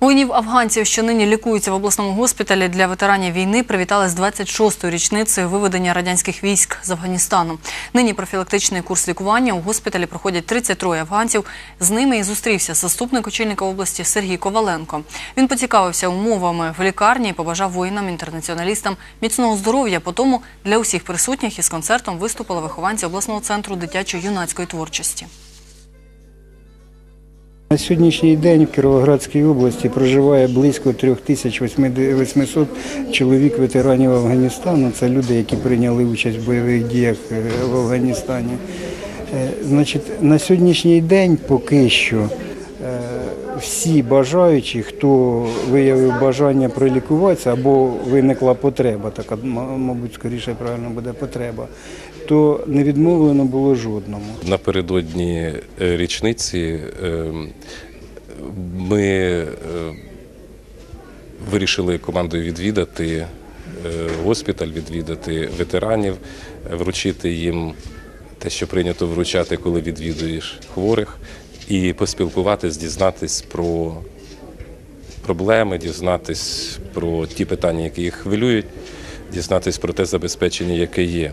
Воїнів афганців, що нині лікуються в обласному госпіталі для ветеранів війни, привітали з 26-ї річницею виведення радянських військ з Афганістану. Нині профілактичний курс лікування у госпіталі проходять 33 афганців. З ними і зустрівся заступник очільника області Сергій Коваленко. Він поцікавився умовами в лікарні і побажав воїнам-інтернаціоналістам міцного здоров'я. Потому для усіх присутніх із концертом виступили вихованці обласного центру дитячо-юнацької творчості. На сьогоднішній день в Кіровоградській області проживає близько 3800 чоловік ветеранів Афганістану. Це люди, які прийняли участь в бойових діях е, в Афганістані. Е, Значить, на сьогоднішній день поки що всі бажаючі, хто виявив бажання пролікуватися або виникла потреба, така, мабуть, скоріше правильно буде потреба, то не відмовлено було жодному. Напередодні е, річниці е, ми е, вирішили командою відвідати е, госпіталь, відвідати ветеранів, вручити їм те, що прийнято вручати, коли відвідуєш хворих, і поспілкуватись, дізнатись про проблеми, дізнатись про ті питання, які їх хвилюють, дізнатись про те забезпечення, яке є.